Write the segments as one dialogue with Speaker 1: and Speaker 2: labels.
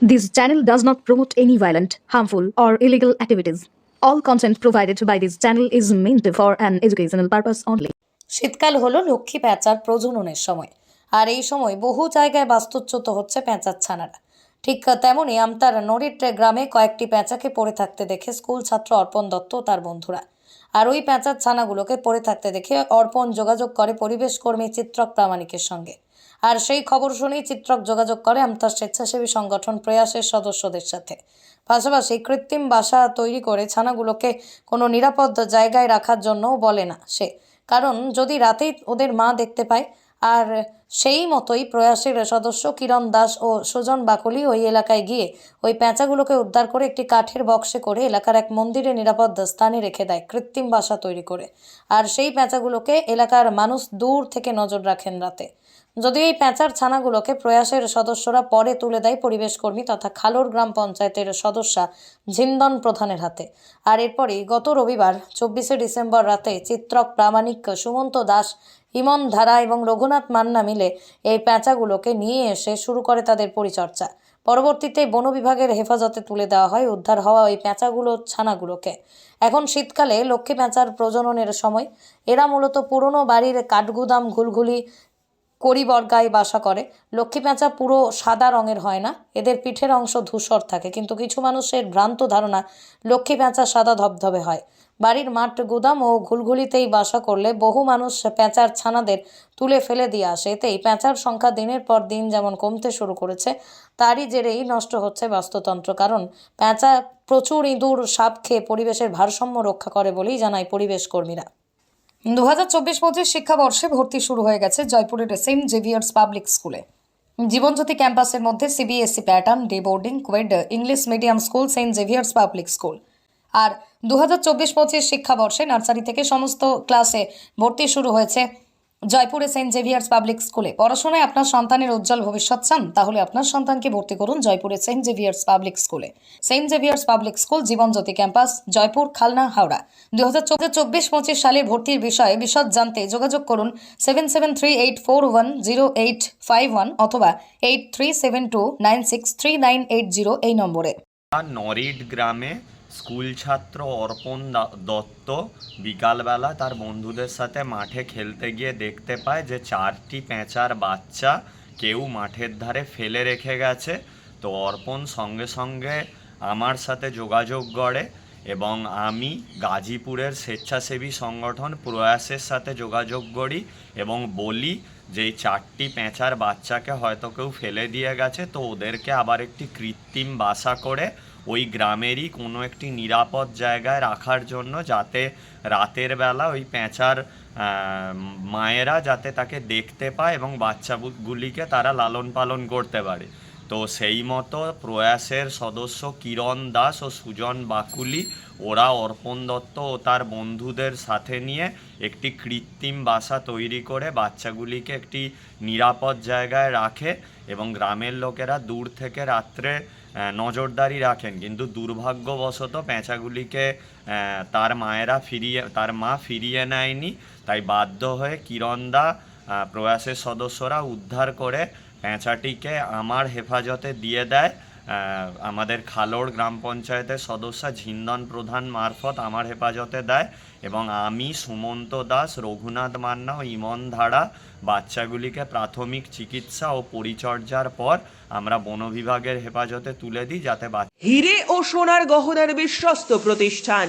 Speaker 1: This channel does not promote any violent, harmful, or illegal activities. All content provided by this channel is meant for an educational purpose only.
Speaker 2: শীতকাল হলো লক্ষ্মী প্যাঁচার প্রজননের সময় আর এই সময় বহু জায়গায় বাস্তুচ্যুত হচ্ছে প্যাঁচার ছানারা ঠিক তেমনই আমতার নরিট গ্রামে কয়েকটি প্যাঁচাকে পড়ে থাকতে দেখে স্কুল ছাত্র অর্পণ দত্ত ও তার বন্ধুরা আর ওই প্যাঁচার ছানাগুলোকে পড়ে থাকতে দেখে অর্পণ যোগাযোগ করে পরিবেশ কর্মী চিত্রক প্রামাণিকের সঙ্গে। আর সেই খবর শুনেই চিত্রক যোগাযোগ করে আমতার স্বেচ্ছাসেবী সংগঠন প্রয়াসের সদস্যদের সাথে। পাশাপাশি কৃত্রিম বাসা তৈরি করে ছানাগুলোকে কোনো নিরাপদ জায়গায় রাখার জন্যও বলে না সে। কারণ যদি রাতেই ওদের মা দেখতে পায় আর সেই মতোই প্রয়াসের সদস্য কিরণ দাস ও সুজন বাকলি ওই এলাকায় গিয়ে ওই প্যাঁচাগুলোকে উদ্ধার করে একটি কাঠের বক্সে করে এলাকার এক মন্দিরে নিরাপদ স্থানে রেখে দেয়, কৃত্রিম বাসা তৈরি করে। আর সেই প্যাঁচাগুলোকে এলাকার মানুষ দূর থেকে নজর রাখেন রাতে। যদিও এই প্যাঁচার ছানাগুলোকে প্রয়াসের সদস্যরা পরে তুলে দেয় পরিবেশ কর্মী তথা খালোর গ্রাম পঞ্চায়েতের সদস্যা ঝিন্দন প্রধানের হাতে। আর এরপরই গত রবিবার, চব্বিশে ডিসেম্বর রাতে চিত্রক প্রামাণিক সুমন্ত দাস ইমন ধারা এবং রঘুনাথ মান্না মিলে এই প্যাঁচাগুলোকে নিয়ে এসে শুরু করে তাদের পরিচর্যা। পরবর্তীতে বন বিভাগের হেফাজতে তুলে দেওয়া হয় উদ্ধার হওয়া ওই প্যাঁচাগুলো, ছানাগুলোকে। এখন শীতকালে লক্ষ্মী প্যাঁচার প্রজননের সময় এরা মূলত পুরনো বাড়ির কাঠগুদাম, ঘুলঘুলি করিবর্গায় বাসা করে। লক্ষ্মী প্যাঁচা পুরো সাদা রঙের হয় না, এদের পিঠের অংশ ধূসর থাকে, কিন্তু কিছু মানুষের ভ্রান্ত ধারণা লক্ষ্মী প্যাঁচা সাদা ধবধবে হয়। বাড়ির মাঠ, গুদাম ও ঘুলঘুলিতেই বাসা করলে বহু মানুষ পেঁচার ছানাদের তুলে ফেলে দিয়ে আসে। এতেই পেঁচার সংখ্যা দিনের পর দিন যেমন কমতে শুরু করেছে, তারই জেরেই নষ্ট হচ্ছে বাস্তুতন্ত্র। কারণ পেঁচা প্রচুর ইঁদুর, সাপ খেয়ে পরিবেশের ভারসাম্য রক্ষা করে বলেই জানায় পরিবেশ কর্মীরা। দু হাজার চব্বিশ পঁচিশ শিক্ষাবর্ষে ভর্তি শুরু হয়ে গেছে জয়পুরের সেন্ট জেভিয়ার্স পাবলিক স্কুলে। জীবনজ্যোতি ক্যাম্পাসের মধ্যে CBSE pattern, day boarding, coed, English medium school, saint Xavier's public school. আর দু হাজার চব্বিশ পঁচিশ শিক্ষাবর্ষে নার্সারি থেকে সমস্ত ক্লাসে ভর্তি শুরু হয়েছে জয়পুরে সেন্ট জেভিয়ার্স পাবলিক স্কুলে। পড়াশোনায় আপনার সন্তানের উজ্জ্বল ভবিষ্যৎ চান, তাহলে আপনার সন্তানকে ভর্তি করুন জয়পুরে সেন্ট জেভিয়ার্স পাবলিক স্কুলে। Saint Xavier's public school, Jibanjyoti campus, Jaipur, Khalna, Howrah. দু হাজার চব্বিশ পঁচিশ সালের ভর্তির বিষয়ে বিশদ জানতে যোগাযোগ করুন seven seven three eight four one zero eight five one অথবা eight three seven two nine six three nine eight zero এই নম্বরে।
Speaker 3: নরিট গ্রামে স্কুল ছাত্র অর্পণ দত্ত বিকালবেলা তার বন্ধুদের সাথে মাঠে খেলতে গিয়ে দেখতে পায় যে চারটি পেঁচার বাচ্চা কেউ মাঠের ধারে ফেলে রেখে গেছে। তো অর্পণ সঙ্গে সঙ্গে আমার সাথে যোগাযোগ করে এবং আমি গাজীপুরের স্বেচ্ছাসেবী সংগঠন প্রয়াসের সাথে যোগাযোগ করি এবং বলি যে এই চারটি পেঁচার বাচ্চাকে হয়তো কেউ ফেলে দিয়ে গেছে, তো ওদেরকে আবার একটি কৃত্রিম বাসা করে ওই গ্রামেরই কোনো একটি নিরাপদ জায়গায় রাখার জন্য যাতে রাতের বেলা ওই পেঁচার মায়েরা যাতে তাকে দেখতে পায় এবং বাচ্চাগুলিকে তারা লালন পালন করতে পারে। তো সেই মতো প্রয়াসের সদস্য কিরণ দাস ও সুজন বাকুলি, ওরা অর্পণ দত্ত ও তার বন্ধুদের সাথে নিয়ে একটি কৃত্রিম বাসা তৈরি করে বাচ্চাগুলিকে একটি নিরাপদ জায়গায় রাখে এবং গ্রামের লোকেরা দূর থেকে রাত্রে নজরদারি রাখেন। কিন্তু দুর্ভাগ্যবশত পেঁচাগুলিকে তার মায়েরা ফিরিয়ে, তার মা ফিরিয়ে নেয়নি। তাই বাধ্য হয়ে কিরণদা প্রয়াসের সদস্যরা উদ্ধার করে পেঁচাটিকে আমার হেফাজতে দিয়ে দেয় আমাদের খালোড় গ্রাম পঞ্চায়েতের সদস্য ঝিন্দন প্রধান মারফত আমার হেফাজতে দেয় এবং আমি, সুমন্ত দাস, রঘুনাথ মান্না ও ইমন ধারা বাচ্চাগুলিকে প্রাথমিক চিকিৎসা ও পরিচর্যার পর আমরা বন বিভাগের হেফাজতে তুলে দিই যাতে
Speaker 4: হিরে ও সোনার গহনার বিশ্বস্ত প্রতিষ্ঠান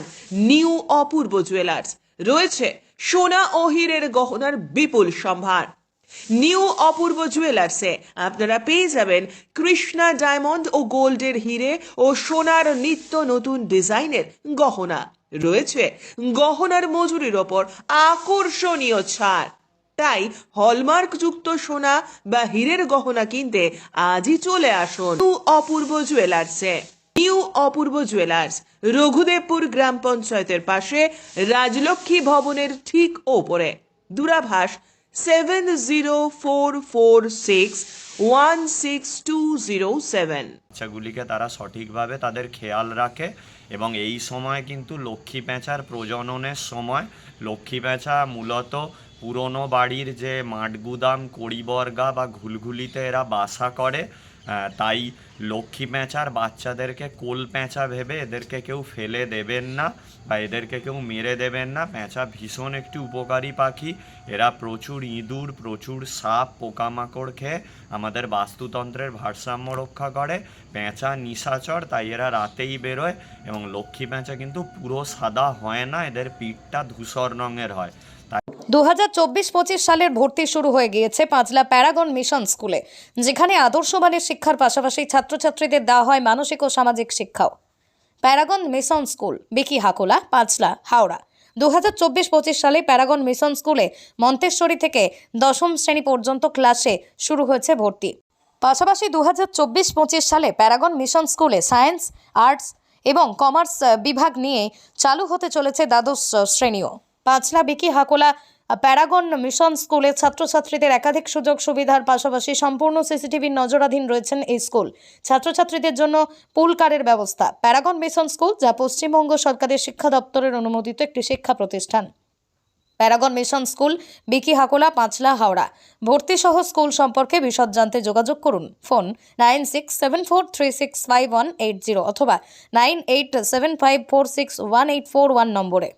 Speaker 4: নিউ অপূর্ব জুয়েলার্স। রয়েছে সোনা ও হীরের গহনার বিপুল সম্ভার। নিউ অপূর্ব জুয়েলার্সে আপনারা পেয়ে যাবেন কৃষ্ণা ডায়মন্ড ও গোল্ডের হিরে ও সোনার নিত্য নতুন ডিজাইনের গহনা। রয়েছে গহনার মজুরির ওপর আকর্ষণীয় ছাড়। তাই হলমার্ক যুক্ত সোনা বা হীরের গহনা কিনতে আজই চলে আসুন নিউ অপূর্ব জুয়েলার্সে নিউ অপূর্ব জুয়েলার্স রঘুদেবপুর গ্রাম পঞ্চায়েতের পাশে রাজলক্ষ্মী ভবনের ঠিক ওপরে। দূরাভাষ seven zero four four six one six two zero seven
Speaker 3: বাচ্চাগুলিকে তারা সঠিকভাবে তাদের খেয়াল রাখে এবং এই সময় কিন্তু লক্ষ্মী প্যাঁচার প্রজননের সময় লক্ষ্মী প্যাঁচা মূলত পুরনো বাড়ির যে মাঠগুদাম, কড়িবর্গা বা ঘুলঘুলিতে এরা বাসা করে তাই লক্ষ্মী পেঁচার বাচ্চাদেরকে কোল পেঁচা ভেবে এদেরকে কেউ ফেলে দেবেন না বা এদেরকে কেউ মেরে দেবেন না। পেঁচা ভীষণ একটি উপকারী পাখি। এরা প্রচুর ইঁদুর, প্রচুর সাপ, পোকামাকড় খেয়ে আমাদের বাস্তুতন্ত্রের ভারসাম্য রক্ষা করে। পেঁচা নিশাচর, তাই এরা রাতেই বেরোয় এবং লক্ষ্মী পেঁচা কিন্তু পুরো সাদা হয় না, এদের পিঠটা ধূসর রঙের হয়। তাই
Speaker 2: দু হাজার চব্বিশ পঁচিশ সালের ভর্তি শুরু হয়ে গিয়েছে পাঁচলা প্যারাগন মিশন স্কুলে, যেখানে আদর্শবানের শিক্ষার পাশাপাশি ছাত্রছাত্রীদের দেওয়া হয় মানসিক ও সামাজিক শিক্ষাও। Paragon mission school, Biki Hakula, Panchla, Howrah. দু হাজার চব্বিশ পঁচিশ সালে প্যারাগন মিশন স্কুলে মন্তেশ্বরী থেকে দশম শ্রেণি পর্যন্ত ক্লাসে শুরু হয়েছে ভর্তি। পাশাপাশি দু হাজার চব্বিশ পঁচিশ সালে প্যারাগন মিশন স্কুলে সায়েন্স, আর্টস এবং কমার্স বিভাগ নিয়ে চালু হতে চলেছে দ্বাদশ শ্রেণীও। পাঁচলা, বিকি হাকোলা প্যারাগন মিশন স্কুলের ছাত্রছাত্রীদের একাধিক সুযোগ সুবিধার পাশাপাশি সম্পূর্ণ সিসিটিভির নজরাধীন রয়েছেন এই স্কুল। ছাত্রছাত্রীদের জন্য পুল কারের ব্যবস্থা। প্যারাগন মিশন স্কুল, যা পশ্চিমবঙ্গ সরকারের শিক্ষা দপ্তরের অনুমোদিত একটি শিক্ষা প্রতিষ্ঠান। Paragon mission school, Biki Hakola, Panchla, Howrah. ভর্তি সহ স্কুল সম্পর্কে বিশদ জানতে যোগাযোগ করুন। Phone nine six seven four three six five one eight zero অথবা nine eight seven five four six one eight four one নম্বরে।